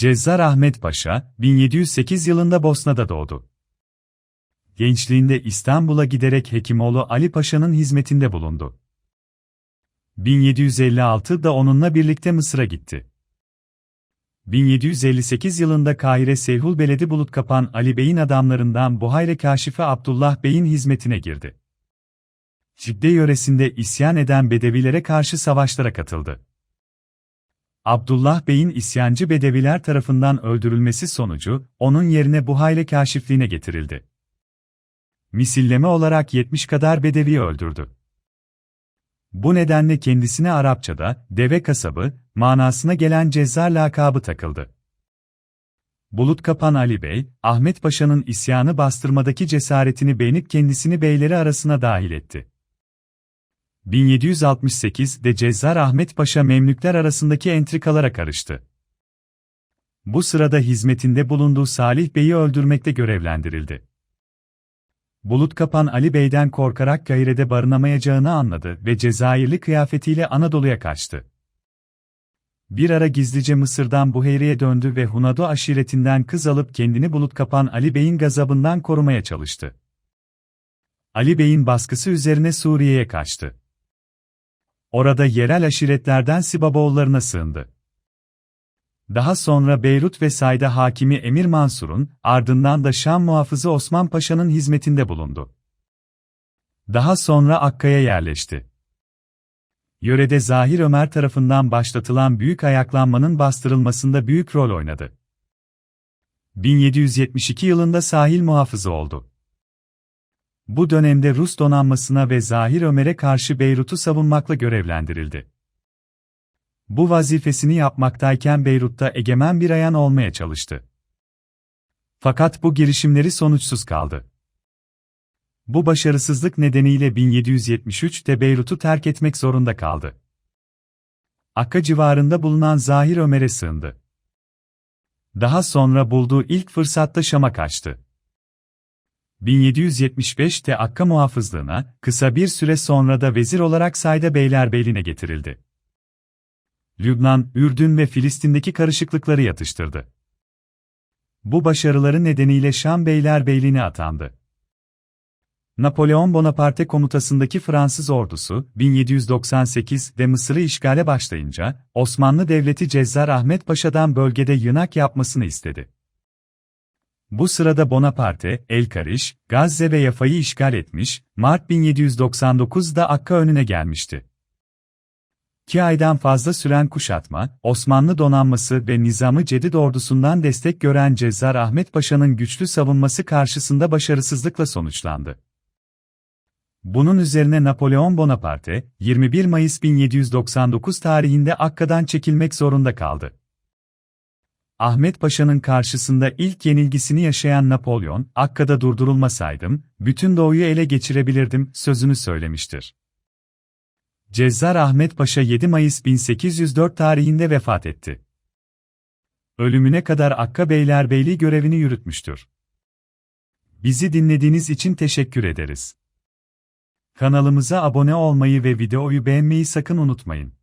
Cezzar Ahmet Paşa, 1708 yılında Bosna'da doğdu. Gençliğinde İstanbul'a giderek Hekimoğlu Ali Paşa'nın hizmetinde bulundu. 1756'da onunla birlikte Mısır'a gitti. 1758 yılında Kahire Seyhul Beledi Bulut Kapan Ali Bey'in adamlarından Buhayre Kaşife Abdullah Bey'in hizmetine girdi. Cidde yöresinde isyan eden Bedevilere karşı savaşlara katıldı. Abdullah Bey'in isyancı Bedeviler tarafından öldürülmesi sonucu, onun yerine Buhayre kaşifliğine getirildi. Misilleme olarak 70 kadar Bedevi öldürdü. Bu nedenle kendisine Arapçada, deve kasabı, manasına gelen Cezzar lakabı takıldı. Bulut Kapan Ali Bey, Ahmet Paşa'nın isyanı bastırmadaki cesaretini beğenip kendisini beyleri arasına dahil etti. 1768'de Cezzar Ahmet Paşa Memlükler arasındaki entrikalara karıştı. Bu sırada hizmetinde bulunduğu Salih Bey'i öldürmekte görevlendirildi. Bulut Kapan Ali Bey'den korkarak Kahire'de barınamayacağını anladı ve Cezayirli kıyafetiyle Anadolu'ya kaçtı. Bir ara gizlice Mısır'dan Buheyre'ye döndü ve Hunado aşiretinden kız alıp kendini Bulut Kapan Ali Bey'in gazabından korumaya çalıştı. Ali Bey'in baskısı üzerine Suriye'ye kaçtı. Orada yerel aşiretlerden Sibaboğullarına sığındı. Daha sonra Beyrut ve Sayda hakimi Emir Mansur'un, ardından da Şam muhafızı Osman Paşa'nın hizmetinde bulundu. Daha sonra Akka'ya yerleşti. Yörede Zahir Ömer tarafından başlatılan büyük ayaklanmanın bastırılmasında büyük rol oynadı. 1772 yılında sahil muhafızı oldu. Bu dönemde Rus donanmasına ve Zahir Ömer'e karşı Beyrut'u savunmakla görevlendirildi. Bu vazifesini yapmaktayken Beyrut'ta egemen bir ayan olmaya çalıştı. Fakat bu girişimleri sonuçsuz kaldı. Bu başarısızlık nedeniyle 1773'te Beyrut'u terk etmek zorunda kaldı. Akka civarında bulunan Zahir Ömer'e sığındı. Daha sonra bulduğu ilk fırsatta Şam'a kaçtı. 1775'te Akka muhafızlığına, kısa bir süre sonra da vezir olarak Sayda Beylerbeyliğine getirildi. Lübnan, Ürdün ve Filistin'deki karışıklıkları yatıştırdı. Bu başarıları nedeniyle Şam Beylerbeyliğine atandı. Napolyon Bonaparte komutasındaki Fransız ordusu, 1798'de Mısır'ı işgale başlayınca, Osmanlı Devleti Cezzar Ahmet Paşa'dan bölgede yınak yapmasını istedi. Bu sırada Bonaparte, El Kariş, Gazze ve Yafa'yı işgal etmiş, Mart 1799'da Akka önüne gelmişti. İki aydan fazla süren kuşatma, Osmanlı donanması ve Nizamı Cedid ordusundan destek gören Cezzar Ahmet Paşa'nın güçlü savunması karşısında başarısızlıkla sonuçlandı. Bunun üzerine Napolyon Bonaparte, 21 Mayıs 1799 tarihinde Akka'dan çekilmek zorunda kaldı. Ahmet Paşa'nın karşısında ilk yenilgisini yaşayan Napolyon, Akka'da durdurulmasaydım, bütün doğuyu ele geçirebilirdim, sözünü söylemiştir. Cezzar Ahmet Paşa 7 Mayıs 1804 tarihinde vefat etti. Ölümüne kadar Akka Beylerbeyliği görevini yürütmüştür. Bizi dinlediğiniz için teşekkür ederiz. Kanalımıza abone olmayı ve videoyu beğenmeyi sakın unutmayın.